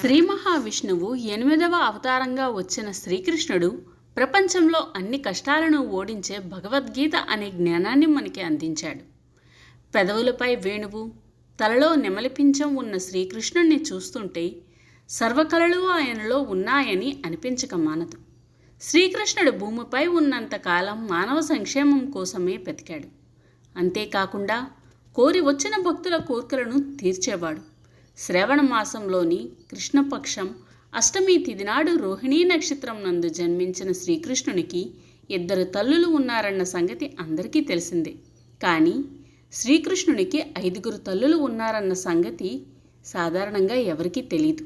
శ్రీ మహావిష్ణువు ఎనిమిదవ అవతారంగా వచ్చిన శ్రీకృష్ణుడు ప్రపంచంలో అన్ని కష్టాలను ఓడించే భగవద్గీత అనే జ్ఞానాన్ని మనకి అందించాడు. పెదవులపై వేణువు తలలో నెమలిపించం ఉన్న శ్రీకృష్ణుణ్ణి చూస్తుంటే సర్వకళలు ఆయనలో ఉన్నాయని అనిపించక మానదు. శ్రీకృష్ణుడు భూమిపై ఉన్నంతకాలం మానవ సంక్షేమం కోసమే బతికాడు. అంతేకాకుండా కోరి వచ్చిన భక్తుల కోరికలను తీర్చేవాడు. శ్రవణ మాసంలోని కృష్ణపక్షం అష్టమి తిదినాడు రోహిణీ నక్షత్రం నందు జన్మించిన శ్రీకృష్ణునికి ఇద్దరు తల్లులు ఉన్నారన్న సంగతి అందరికీ తెలిసిందే. కానీ శ్రీకృష్ణునికి ఐదుగురు తల్లులు ఉన్నారన్న సంగతి సాధారణంగా ఎవరికీ తెలియదు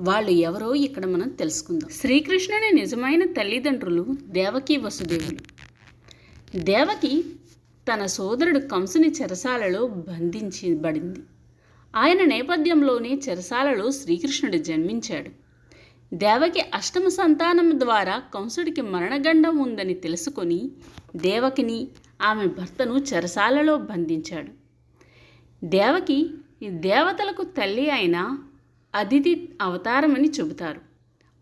వాళ్ళు ఎవరో ఇక్కడ మనం తెలుసుకుందాం. శ్రీకృష్ణుని నిజమైన తల్లిదండ్రులు దేవకి వసుదేవులు. దేవకి తన సోదరుడు కంసుని చెరసాలలో బంధించబడింది. ఆయన నేపథ్యంలోనే చెరసాలలో శ్రీకృష్ణుడు జన్మించాడు. దేవకి అష్టమ సంతానం ద్వారా కంసుడికి మరణగండం ఉందని తెలుసుకొని దేవకిని ఆమె భర్తను చెరసాలలో బంధించాడు. దేవకి దేవతలకు తల్లి అయిన అదితి అవతారమని చెబుతారు.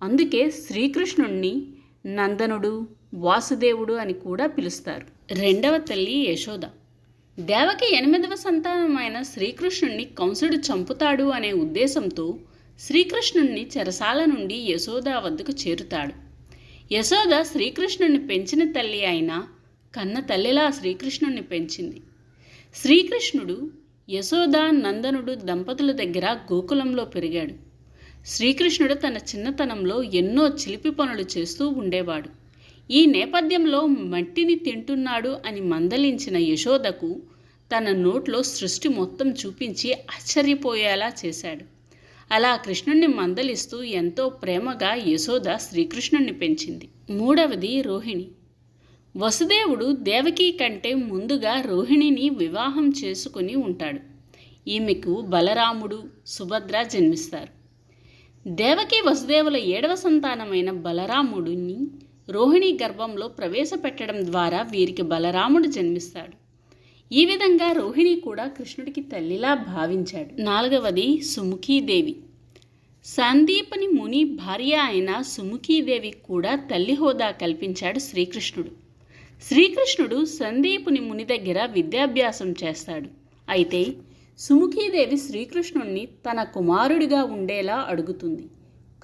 అందుకే శ్రీకృష్ణుణ్ణి నందనుడు వాసుదేవుడు అని కూడా పిలుస్తారు. రెండవ తల్లి యశోద. దేవకి ఎనిమిదవ సంతానమైన శ్రీకృష్ణుణ్ణి కంసుడు చంపుతాడు అనే ఉద్దేశంతో శ్రీకృష్ణుణ్ణి చెరసాల నుండి యశోద వద్దకు చేరుతాడు. యశోద శ్రీకృష్ణుణ్ణి పెంచిన తల్లి అయినా కన్న తల్లిలా శ్రీకృష్ణుణ్ణి పెంచింది. శ్రీకృష్ణుడు యశోద నందనుడు దంపతుల దగ్గర గోకులంలో పెరిగాడు. శ్రీకృష్ణుడు తన చిన్నతనంలో ఎన్నో చిలిపి పనులు చేస్తూ ఉండేవాడు. ఈ నేపథ్యంలో మట్టిని తింటున్నాడు అని మందలించిన యశోదకు తన నోట్లో సృష్టి మొత్తం చూపించి ఆశ్చర్యపోయేలా చేశాడు. అలా కృష్ణుణ్ణి మందలిస్తూ ఎంతో ప్రేమగా యశోద శ్రీకృష్ణుణ్ణి పెంచింది. మూడవది రోహిణి. వసుదేవుడు దేవకి కంటే ముందుగా రోహిణిని వివాహం చేసుకుని ఉంటాడు. ఈమెకు బలరాముడు సుభద్ర జన్మిస్తారు. దేవకి వసుదేవుల ఏడవ సంతానమైన బలరాముడిని రోహిణి గర్భంలో ప్రవేశపెట్టడం ద్వారా వీరికి బలరాముడు జన్మిస్తాడు. ఈ విధంగా రోహిణి కూడా కృష్ణుడికి తల్లిలా భావించాడు. నాలుగవది సుముఖీదేవి. సందీపని ముని భార్య అయిన సుముఖీదేవి కూడా తల్లి హోదా కల్పించాడు శ్రీకృష్ణుడు. శ్రీకృష్ణుడు సందీపుని ముని దగ్గర విద్యాభ్యాసం చేస్తాడు. అయితే సుముఖీదేవి శ్రీకృష్ణుణ్ణి తన కుమారుడిగా ఉండేలా అడుగుతుంది.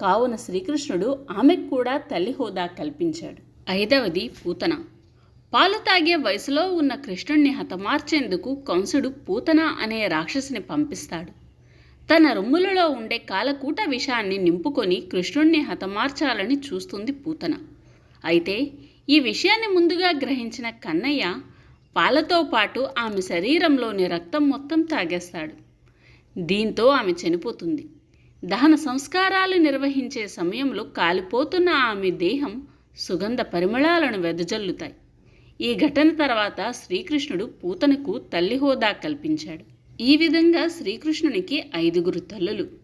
కావున శ్రీకృష్ణుడు ఆమెకు కూడా తల్లి హోదా కల్పించాడు. ఐదవది పూతన. పాలు తాగే వయసులో ఉన్న కృష్ణుణ్ణి హతమార్చేందుకు కంసుడు పూతన అనే రాక్షసుని పంపిస్తాడు. తన రొమ్ములలో ఉండే కాలకూట విషాన్ని నింపుకొని కృష్ణుణ్ణి హతమార్చాలని చూస్తుంది పూతన. అయితే ఈ విషయాన్ని ముందుగా గ్రహించిన కన్నయ్య పాలతో పాటు ఆమె శరీరంలోని రక్తం మొత్తం తాగేస్తాడు. దీంతో ఆమె చనిపోతుంది. దహన సంస్కారాలు నిర్వహించే సమయంలో కాలిపోతున్న ఆమె దేహం సుగంధ పరిమళాలను వెదజల్లుతాయి. ఈ ఘటన తర్వాత శ్రీకృష్ణుడు పూతనకు తల్లి హోదా కల్పించాడు. ఈ విధంగా శ్రీకృష్ణునికి ఐదుగురు తల్లులు.